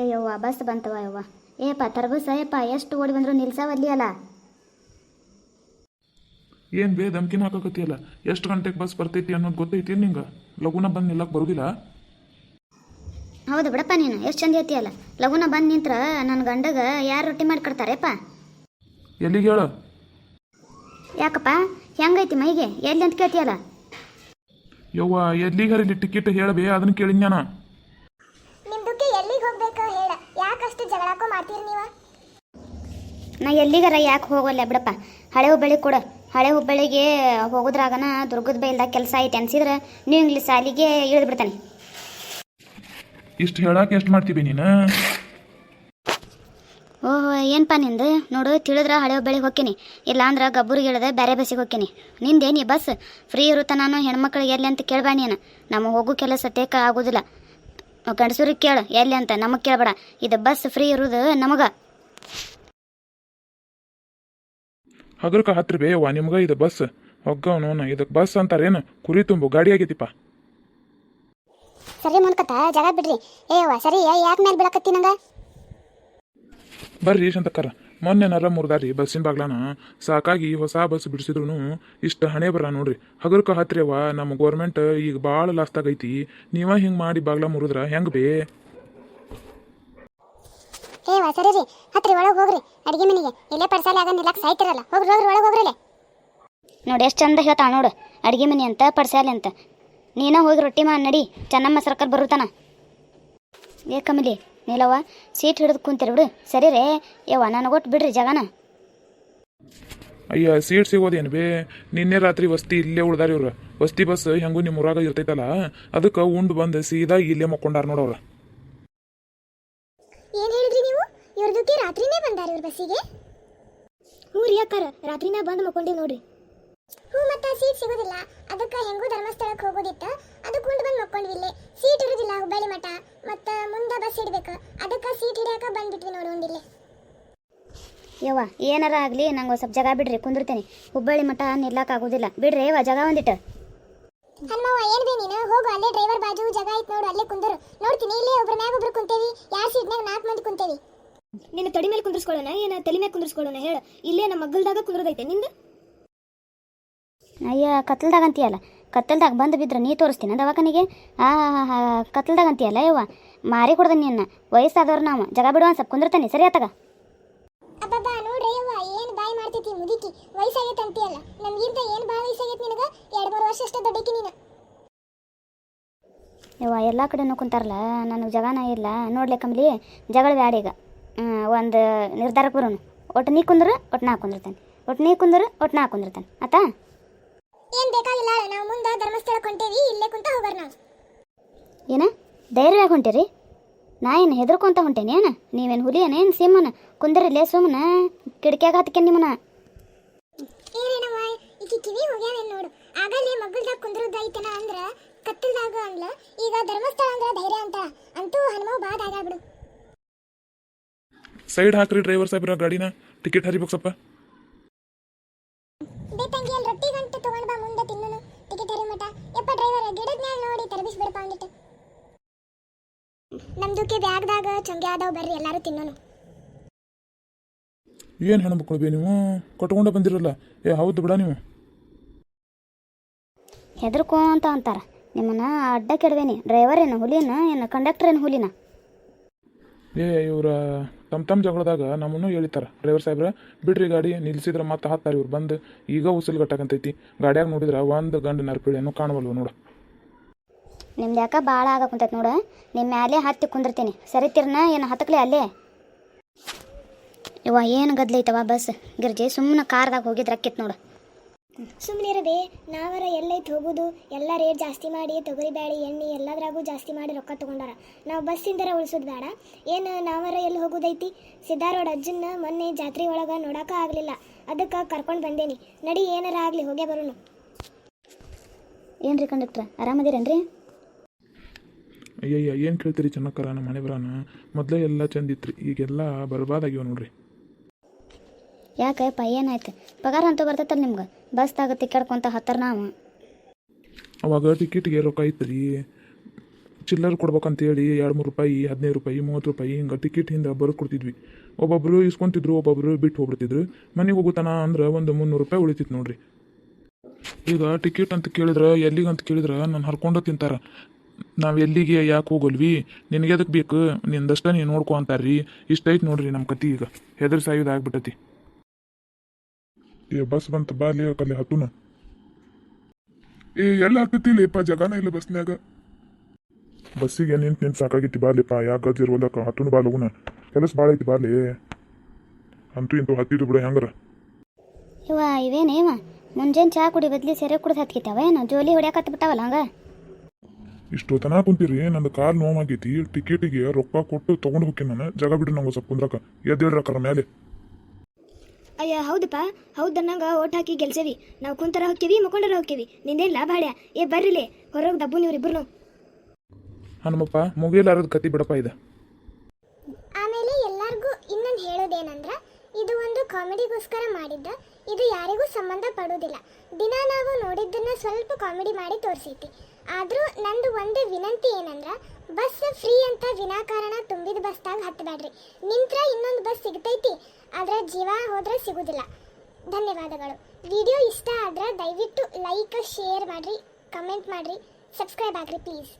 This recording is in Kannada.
ಏ ಯವ್ವ ಬಸ್ ಬಂತವ ಯವ್ವ. ಏಪ್ಪ ತರ್ಬಸ್ ಏಪ್ಪ ಎಷ್ಟು ಓಡಿ ಬಂದ್ರು ನಿಲ್ಸವಲ್ಲಿ ಅಲ್ಲ ಏನು ಬೇ ಧಮ್ಕಿನ ಹಾಕಕತ್ತಿಯಲ್ಲ? ಎಷ್ಟು ಗಂಟೆಗೆ ಬಸ್ ಬರ್ತೈತಿ ಅನ್ನೋದು ಗೊತ್ತೈತಿ ನಿಂಗೆ? ಲಗುನ ಬಂದು ನಿಲ್ಲಕ್ಕೆ ಬರೋದಿಲ್ಲ? ಹೌದು ಬಿಡಪ್ಪ ನೀನು ಎಷ್ಟು ಚಂದ ಐತಿಯಲ್ಲ? ಲಗುನ ಬಂದು ನಿಂತ್ರ ನನ್ನ ಗಂಡಗ ಯಾರು ರೊಟ್ಟಿ ಮಾಡಿ ಕೊಡ್ತಾರೇಪ್ಪ ಎಲ್ಲಿಗೆ ಹೇಳು? ಯಾಕಪ್ಪ? ಹೆಂಗೈತಿ ಮೈಗೆ? ಎಲ್ಲಿ ಅಂತ ಕೇಳ್ತೀಯಲ್ಲ? ಯವ್ವ ಎಲ್ಲಿಗೆ ಹರಿಲಿ ಟಿಕೆಟ್ ಹೇಳಬೇ? ಅದನ್ನ ಕೇಳಿದ್ ನಾನು. ಮಾಡ್ತೀರಿ ನೀವು? ನಾ ಎಲ್ಲಿಗಾರ ಯಾಕೆ ಹೋಗಲ್ಲ ಬಿಡಪ್ಪ. ಹಳೆ ಹುಬ್ಬಳ್ಳಿ ಕೊಡು. ಹಳೆ ಹುಬ್ಬಳ್ಳಿಗೆ ಹೋಗೋದ್ರಾಗನ ದುರ್ಗದ ಬೈಲ್ದಾಗ ಕೆಲಸ ಐತೆ ಅನ್ಸಿದ್ರೆ ನೀವು ಇಂಗ್ಲೀಷ್ ಸಾಲಿಗೆ ಇಳಿದು ಬಿಡ್ತಾನೆ. ಇಷ್ಟು ಹೇಳಕ್ಕೆ ಎಷ್ಟು ಮಾಡ್ತೀವಿ ನೀನು? ಓಹೋ ಏನಪ್ಪ ನಿಂದು? ನೋಡು ತಿಳಿದ್ರೆ ಹಳೆ ಹುಬ್ಬಳ್ಳಿಗೆ ಹೋಗ್ತೀನಿ ಇಲ್ಲಾಂದ್ರೆ ಗಬ್ಬರಿಗೆ ಇಳಿದ ಬೇರೆ ಬಸ್ಸಿಗೆ ಹೋಗ್ತೀನಿ ನಿಂದೇನಿ ಬಸ್? ಫ್ರೀ ಇರುತ್ತ ನಾನು ಹೆಣ್ಮಕ್ಳಿಗೆ ಎಲ್ಲಿ ಅಂತ ಕೇಳ್ಬೇಡ ನೀನು. ನಮಗೆ ಹೋಗೋ ಕೆಲಸ ಟೇಕ ಆಗೋದಿಲ್ಲ. ಗಂಡಸೂರಿಗೆ ಕೇಳು ಎಲ್ಲಿ ಅಂತ ನಮಗೆ ಕೇಳಬೇಡ. ಇದು ಬಸ್ ಫ್ರೀ ಇರೋದು ನಮಗೆ. ಹಗರ್ಕ ಹತ್ರ ಬೇಯವ್ವ ನಿಮ್ಗೆ ಇದು ಬಸ್. ಹೊಗ್ಗವನು ಇದಕ್ಕೆ ಬಸ್ ಅಂತಾರೇನು? ಕುರಿ ತುಂಬು ಗಾಡಿ ಆಗೈತಿಪ್ಪ ಸರಿ ಮುನ್ಕತ ಜಾಗ ಬಿಡ್ರಿ. ಏಯವ್ವ ಸರಿ ಯಾಕೆ ಮೇಲೆ ಬಿಡಕತ್ತಿ ನಂಗ? ಬರ್ರಿ ಶಂತಕ್ಕರ ಮೊನ್ನೆ ನರ ಮುರ್ದಾರಿ ಬಸ್ಸಿನ ಬಾಗ್ಲಾನ ಸಾಕಾಗಿ ಹೊಸ ಬಸ್ ಬಿಡಿಸಿದ್ರು ಇಷ್ಟು ಹಣೆ ಬರ ನೋಡ್ರಿ. ಹಗರ್ಕ ಹತ್ರವ ನಮ್ಮ ಗೋರ್ಮೆಂಟ್ ಈಗ ಭಾಳ ಲಾಸ್ತಾಗೈತಿ ನೀವ ಹಿಂಗೆ ಮಾಡಿ ಬಾಗ್ಲ ಮುರಿದ್ರ ಹೆಂಗೆ ಬೇ? ಏ ಸರಿ ರೀ ಹತ್ರಿ ಒಳಗೆ ಹೋಗ್ರಿ. ಅಡಿಗೆ ಮನೆಗೆ. ಇಲ್ಲೇ ಪಡ್ಸಾಲೆ ಆಗಂಗಿಲ್ಲ ಸಾಯ್ತಿರಲ್ಲ. ಹೋಗ್ರಿ ಹೋಗ್ರಿ ಒಳಗೆ ಹೋಗ್ರಿ ನೋಡಿ ಎಷ್ಟು ಚಂದ ಹೇಳ್ತಾ ನೋಡು. ಅಡುಗೆ ಮನೆ ಅಂತ ಪಡ್ಸ್ಯಾಲೆ ಅಂತ. ನೀನ ಹೋಗಿ ರೊಟ್ಟಿ ಮಾಡಿ ನಡಿ. ಚೆನ್ನಮ್ಮ ಸರ್ಕಲ್ ಬರುತ್ತಾನ. ಏ ಕಮಲಿ ನೀಲವ್ವ ಸೀಟ್ ಹಿಡಿದು ಕುಂತೀರಿ ಬಿಡು. ಸರಿ ರೇ. ಯವ್ವ ನನಗೊಟ್ಟು ಬಿಡ್ರಿ ಜಗನ. ಅಯ್ಯ ಸೀಟ್ ಸಿಗೋದೇನು ಬೇ? ನಿನ್ನೆ ರಾತ್ರಿ ವಸ್ತಿ ಇಲ್ಲೇ ಉಳ್ದಾರ ಇವ್ರು. ವಸ್ತಿ ಬಸ್ ಹೆಂಗೂ ನಿಮ್ಮ ಊರಾಗ ಇರ್ತೈತಲ್ಲ ಅದಕ್ಕೆ ಉಂಡು ಬಂದು ಸೀದಾ ಇಲ್ಲೇ ಮಕ್ಕೊಂಡಾರ ನೋಡವ್ರ. ಏನ್ ಹೇಳಿದ್ರಿ ನೀವು? ಇವ್ರದಕ್ಕೆ ರಾತ್ರಿನೇ ಬಂದಾರ ಇವ್ರ ಬಸ್ಸಿಗೆ? ಹ್ಞೂ ರೀ ಅಕ್ಕಾರ ರಾತ್ರಿನೇ ಬಂದು ಮಕ್ಕೊಂಡಿ ನೋಡ್ರಿ. ಹ್ಞೂ ಮತ್ತೆ ಸೀಟ್ ಸಿಗೋದಿಲ್ಲ. ಅದಕ್ಕೆ ಹೆಂಗೂ ಧರ್ಮಸ್ಥಳಕ್ಕೆ ಹೋಗೋದಿತ್ತು. ಅದಕ್ಕೆ ಉಂಡು ಬಂದು ಮಕ್ಕೊಂಡ್ವಿ ಇಲ್ಲೇ. ಸೀಟ್ ಇರೋದಿಲ್ಲ ಹುಬ್ಬಳ್ಳಿ ಮಠ. ಹಿಡಿಯಾಕ ಬಂದ್ಬಿಟ್ವಿ ನೋಡು ಒಂದಿಲ್ಲೇ. ಯವ್ವ ಏನಾರ ಆಗಲಿ ನಂಗೆ ಸ್ವಲ್ಪ ಜಾಗ ಬಿಡ್ರಿ ಕುಂದಿರ್ತೇನೆ. ಹುಬ್ಬಳ್ಳಿ ಮಠ ನಿಲ್ಲಕ್ಕಾಗೋದಿಲ್ಲ ಬಿಡ್ರಿ ಯವ್ವ ಜಾಗ ಒಂದಿಟ್ಟು. ಹನುಮವ್ವ ಏನ್ ಬೇ ನೀನು? ಹೋಗು ಅಲ್ಲೇ ಡ್ರೈವರ್ ಬಾಜು ಜಾಗ ಐತ್ ನೋಡು ಅಲ್ಲೇ ಕುಂದರು. ನೋಡ್ತೀನಿ ಇಲ್ಲೇ ಒಬ್ರ ಮ್ಯಾಗ ಒಬ್ರು ಕುಂತೇವಿ ಯಾರ್ ಸೀಟ್ನಾಗ ನಾಲ್ಕು ಮಂದಿ ಕುಂತೇವಿ. ನಿನ್ನ ತಡಿ ಮೇಲೆ ಕುಂದ್ರಿಸ್ಕೊಳ್ಳೋಣ ಏನ ತಲೆ ಮೇಲೆ ಕುಂದ್ರಿಸ್ಕೊಳ್ಳೋಣ ಹೇಳು. ಇಲ್ಲೇ ನಮ್ಮ ಮಗ್ಗಲ್ದಾಗ ಕುಂದ್ರದೈತೆ ನಿಂದು? ಅಯ್ಯ ಕತ್ತಲ್ದಾಗ ಅಂತೀಯಲ್ಲ ಕತ್ತಲ್ದಾಗ ಬಂದು ಬಿದ್ರೆ ನೀ ತೋರಿಸ್ತೀನಿ ದವಾಖಾನಿಗೆ? ಆ ಕತ್ತಲ್ದಾಗ ಅಂತೀಯಲ್ಲ ಯವ್ವ? ಮಾರಿ ಕೊಡ್ದ ನಿನ್ನ ವಯಸ್ಸಾದವ್ರು ನಾವು. ಜಗ ಬಿಡುವ ಸ್ವಲ್ಪ ಕುಂದಿರ್ತಾನೆ. ಸರಿ ಆತಗ? ಅಬ್ಬಬ್ಬ ನೋಡ್ರಿ ಅವ್ವ ಏನ್ ಬಾಯಿ ಮಾಡ್ತೈತಿ ಮುದುಕಿ. ವಯಸ್ಸಾಗೈತೆ ಅಂತೀಯಲ್ಲ. ನಮ್ಗಿಂತ ಏನ್ ಬಾಳ ವಯಸ್ಸಾಗೈತಿ ನಿನಗ? ಎರಡ್ ಮೂರು ವರ್ಷ ಅಷ್ಟೇ ದೊಡ್ಡಕಿ ನೀನು. ಯವ್ವ ಎಲ್ಲ ಕಡೆನೂ ಕುಂತಾರಲ್ಲ ನನಗೆ ಜಗನ ಇಲ್ಲ. ನೋಡ್ಲಿ ಕಂಬಲಿ ಜಗಳ ಬ್ಯಾಡ ಈಗ. ಒಂದು ನಿರ್ಧಾರಕ್ಕೆ ಬರೋನು. ಒಟ್ಟು ನೀ ಕುಂದ್ರು ಒಟ್ಟು ನಾ ಕುಂದಿರ್ತಾನೆ. ಒಟ್ಟು ನೀ ಕುಂದ್ರು ಒಟ್ಟು ನಾ ಕುಂದಿರ್ತಾನೆ. ಆತಾ? ಏನು ಬೇಕಾಗಿಲ್ಲ ನಾವು ಮುಂದೆ ಧರ್ಮಸ್ಥಳಕ್ಕೆ ಹೊಂಟೇವಿ ಇಲ್ಲೇ ಕುಂತ ಹೋಗೋರ್ ನಾವು. ಏನ? ಧೈರ್ಯವಾಗಿ ಹೊಂಟಿರಿ? ನಾ ಏನು ಹೆದರ್ಕೊಂತ ಹೊಂಟೇನಿ ಏನ? ನೀವೇನು ಹುಲಿ ಸೀಮನ. ಸಿಮ್ಮನ ಕುಂದರಿಲ್ಲೇ ಸುಮ್ಮನ ಕಿಟಕಿಯಾಗ ಹತ್ಕೆ ನಿಮ್ಮನ ಏನೇನವ್ವ ಈಕಿ ಕಿವಿ ಹೋಗ್ಯಾವೇನ್ ನೋಡು. ಆಗಲೇ ಮಗಳ್ದಾಗ ಕುಂದ್ರದೈತನ ಅಂದ್ರ ಕತ್ತಲ್ದಾಗ ಅಂದ್ಲ. ಈಗ ಧರ್ಮಸ್ಥಳ ಅಂದ್ರ ಧೈರ್ಯ ಅಂತ. ಅಂತೂ ಹನುಮವ್ ಬಾ ಬಿಡು ಸೈಡ್ ಹಾಕ್ರಿ ಡ್ರೈವರ್ ಸಾಹೇಬ್ರ ಗಾಡಿನ. ಟಿಕೆಟ್ ಹರಿಬೇಕು ಸ್ವಲ್ಪ ಬೇ ತಂಗಿ ಅಲ್ಲಿ ರೊಟ್ಟಿ ಗಂಟು ತಗೊಂಡ್ ಬಾ ಮುಂದೆ ತಿನ್ನೋನು ಟಿಕೆಟ್ ಹರಿ ಮಟ ಯಪ್ಪ ಡ್ರೈವರ್ ಗಿಡದ ಮ್ಯಾಲ ನೋಡಿ ತರಬಿಸ್ ಬಿಡಪ್ಪ ಅಂದಿಟ್ಟು ನಮ್ದುಕ್ಕೆ ಬ್ಯಾಗ್ದಾಗ ಚಂಗೆ ಆದವ್ ಬರ್ರಿ ಎಲ್ಲರೂ ತಿನ್ನೋನು. ಏನು ಹೆಣ್ಮಕ್ಳು ಬೇ ನೀವು? ಕಟ್ಕೊಂಡ ಬಂದಿರಲ್ಲ. ಏ ಹೌದು ಬಿಡ ನೀವು. ಹೆದರ್ಕೊಂತ ಅಂತಾರ. ನಿಮ್ಮನ್ನ ಅಡ್ಡ ಕೆಡವೇನಿ. ಡ್ರೈವರ್ ಏನು ಹುಲಿನ ಏನು ಕಂಡಕ್ಟರ್ ಏನು ಹುಲಿನ? ಏ ಇವ್ರ ತಮ್ಮ ತಮ್ಮ ಜಗಳದಾಗ ನಮ್ಮನ್ನು ಹೇಳಿತಾರ. ಡ್ರೈವರ್ ಸಾಹೇಬ್ರ ಬಿಡ್ರಿ ಗಾಡಿ ನಿಲ್ಸಿದ್ರ ಮತ್ತೆ ಹತ್ತಾರ ಇವ್ರು ಬಂದು. ಈಗ ಉಸಿಲ್ ಗಟ್ಟಕಂತೈತಿ ಗಾಡ್ಯಾಗ ನೋಡಿದ್ರೆ ಒಂದು ಗಂಡು ನರ್ಪಿಳಿಯನ್ನು ಕಾಣವಲ್ವ ನೋಡು. ನಿಮ್ದು ಯಾಕೆ ಭಾಳ ಆಗ ಕುಂತೈತೆ ನೋಡು ನಿಮ್ಮ ಮ್ಯಾಲೆ ಹತ್ತಿ ಕುಂದಿರ್ತೀನಿ. ಸರಿತಿರ್ನ ಏನು ಹತ್ತಕ್ಲೆ ಅಲ್ಲೇ? ಇವ ಏನು ಗದ್ಲೈತವ ಬಸ್? ಗಿರ್ಜಿ ಸುಮ್ಮನೆ ಕಾರ್ದಾಗ ಹೋಗಿದ್ರೆ ಅಕ್ಕಿತ್ ನೋಡು. ಸುಮ್ಮನಿರಬೇ ನಾವರ ಎಲ್ಲೈತ್ ಹೋಗುದು ಎಲ್ಲ ರೇಟ್ ಜಾಸ್ತಿ ಮಾಡಿ ತೊಗರಿ ಬ್ಯಾಳಿ ಎಣ್ಣೆ ಎಲ್ಲದ್ರಾಗೂ ಜಾಸ್ತಿ ಮಾಡಿ ರೊಕ್ಕ ತಗೊಂಡಾರ. ನಾವು ಬಸ್ಸಿಂದರ ಉಳಿಸೋದು ಬೇಡ. ಏನು ನಾವರ ಎಲ್ಲಿ ಹೋಗುದೈತಿ? ಸಿದ್ದಾರೋಡ್ ಅಜ್ಜನ್ನ ಮೊನ್ನೆ ಜಾತ್ರೆ ಒಳಗೆ ನೋಡಕ ಆಗಲಿಲ್ಲ. ಅದಕ್ಕೆ ಕರ್ಕೊಂಡು ಬಂದೇನಿ. ನಡಿ ಏನಾರ ಆಗಲಿ ಹೋಗೇ ಬರೋನು. ಏನ್ರಿ ಕಂಡಕ್ಟ್ರ ಆರಾಮದಿರೇನ್ರಿ? ಅಯ್ಯಯ್ಯ ಏನು ಕೇಳ್ತೀರಿ ಚೆನ್ನಕ್ಕರ ನಮ್ಮ ಮನೆ ಬರಾನ ಮೊದಲೇ ಎಲ್ಲ ಚಂದಿತ್ರಿ ಈಗೆಲ್ಲ ಬರ್ಬಾದಾಗ್ಯಾವ ನೋಡ್ರಿ. ಯಾಕಪ್ಪ ಏನಾಯ್ತು? ಪಗಾರ ಅಂತೂ ಬರ್ತೈತಲ್ಲ ನಿಮ್ಗೆ? ಬಸ್ದಾಗ ತಿಕ್ಕಾಡ್ಕೊಂತ ಹತ್ತಾರ ನಾವು. ಅವಾಗ ಟಿಕೆಟ್ಗೆ ರೊಕ್ಕ ಐತ್ರಿ ಚಿಲ್ಲರ್ ಕೊಡ್ಬೇಕಂತೇಳಿ ಎರಡು ಮೂರು ರೂಪಾಯಿ ಹದಿನೈದು ರೂಪಾಯಿ ಮೂವತ್ತು ರೂಪಾಯಿ ಹಿಂಗೆ ಟಿಕೆಟ್ ಹಿಂದೆ ಬರೆದು ಕೊಡ್ತಿದ್ವಿ. ಒಬ್ಬೊಬ್ರು ಇಸ್ಕೊಂತಿದ್ರು ಒಬ್ಬೊಬ್ರು ಬಿಟ್ಟು ಹೋಗ್ಬಿಡ್ತಿದ್ರು. ಮನೆಗೆ ಹೋಗುತ್ತಾನ ಅಂದ್ರೆ ಒಂದು ಮುನ್ನೂರು ರೂಪಾಯಿ ಉಳಿತಿತ್ತು ನೋಡ್ರಿ. ಈಗ ಟಿಕೆಟ್ ಅಂತ ಕೇಳಿದ್ರೆ ಎಲ್ಲಿಗಂತ ಅಂತ ಕೇಳಿದ್ರೆ ನಾನು ಹರ್ಕೊಂಡು ತಿಂತಾರೆ. ನಾವು ಎಲ್ಲಿಗೆ ಯಾಕೆ ಹೋಗಲ್ವಿ? ನಿನಗೆ ಅದಕ್ಕೆ ಬೇಕು? ನಿಂದಷ್ಟ ನೀನು ನೋಡ್ಕೊ ಅಂತಾರ್ರಿ. ಇಷ್ಟ ಐತೆ ನೋಡ್ರಿ ನಮ್ಮ ಕತಿ ಈಗ. ಹೆದರ್ ಸಾಯೋದು ಆಗ್ಬಿಟ್ಟತಿ ಏ ಬಸ್ ಬಂತ ಬಾ ಅಲ್ಲಿ ಅಲ್ಲಿ ಹತ್ತುನ. ಏ ಎಲ್ಲ ಹತ್ತತಿಲೇಪ ಜಗಾನ ಇಲ್ಲ ಬಸ್ನ್ಯಾಗ. ಬಸ್ಸಿಗೆ ನಿಂತ ನಿಂತು ಸಾಕಾಗಿತ್ತು ಬಾಲಿಪ್ಪ ಯಾಕೆ ಗಜ್ ಇರುವಲ್ಲಕ ಹತ್ತುನು ಬಾ ಲಗುನ. ಕೆಲಸ ಭಾಳ ಐತಿ ಬಾಲಿ ಅಂತೂ ಇಂತೂ ಹತ್ತಿದ್ದು ಬಿಡ ಹೆಂಗಾರ? ಇವ ಇವೇನೇವ? ಇವ ಮುಂಜಾನೆ ಚಾ ಕುಡಿ ಬದ್ಲಿ ಸೆರೆ ಕುಡ್ದು ಹತ್ಕಿತಾವ ಏನು? ಜೋಲಿ ಹೊಡ್ಯಾಕತ್ ಬಿಟ್ಟಾವಲ್ಲ ಹಂಗ? ಇಷ್ಟು ತನ ಕುಂತೀರಿ ನಂದು ಕಾಲ್ ನೋವಾಗೈತಿ ಟಿಕೆಟಿಗೆ ರೊಕ್ಕ ಕೊಟ್ಟು ತೊಗೊಂಡು ಹೋಗಿ ನಾನು ಜಾಗ ಬಿಡ್ರಿ ನಂಗೆ ಸ್ವಲ್ಪ ಕುಂದ್ರಕ. ಎದ್ದೇಳ್ರಕ್ಕಾರ ಮೇಲೆ ಅಯ್ಯ ಹೌದಪ್ಪ. ಹೌದು ಅನ್ನಂಗ ಓಟ್ ಹಾಕಿ ಗೆಲ್ಸೇವಿ. ನಾವು ಕುಂತರ ಹೋಗ್ತೀವಿ ಮುಕೊಂಡರ ಹೋಗ್ತೀವಿ. ನಿಂದೇನ್ ಲಾಭ ಹಾಡ್ಯ ಏ ಬರ್ರಿಲೆ. ಹೊರಗೆ ದಬ್ಬು ನೀವ್ರಿಬ್ರು ಹನುಮಪ್ಪ ಮುಗಿಯಲಾರದ ಕತಿ ಬಿಡಪ್ಪ ಇದೆ. ಆಮೇಲೆ ಎಲ್ಲರಿಗೂ ಇನ್ನೊಂದು ಹೇಳೋದೇನಂದ್ರೆ ಇದು ಒಂದು ಕಾಮಿಡಿಗೋಸ್ಕರ ಮಾಡಿದ್ದ ಇದು ಯಾರಿಗೂ ಸಂಬಂಧ ಪಡೋದಿಲ್ಲ. ದಿನ ನಾವು ನೋಡಿದ್ದನ್ನ ಸ್ವಲ್ಪ ಕಾಮಿಡಿ ಮಾಡಿ ತೋರಿಸೈತಿ. ಆದರೂ ನಂದು ಒಂದೇ ವಿನಂತಿ ಏನಂದ್ರೆ ಬಸ್ ಫ್ರೀ ಅಂತ ವಿನಾಕಾರಣ ತುಂಬಿದ ಬಸ್ದಾಗ ಹತ್ತಬೇಡ್ರಿ. ನಿಂತ್ರ ಇನ್ನೊಂದು ಬಸ್ ಸಿಗ್ತೈತಿ, ಆದ್ರೆ ಜೀವ ಹೋದ್ರೆ ಸಿಗುವುದಿಲ್ಲ ಧನ್ಯವಾದಗಳು. ವಿಡಿಯೋ ಇಷ್ಟ ಆದ್ರೆ ದಯವಿಟ್ಟು ಲೈಕ್ ಶೇರ್ ಮಾಡಿರಿ ಕಮೆಂಟ್ ಮಾಡಿರಿ ಸಬ್ಸ್ಕ್ರೈಬ್ ಆಗ್ರಿ ಪ್ಲೀಸ್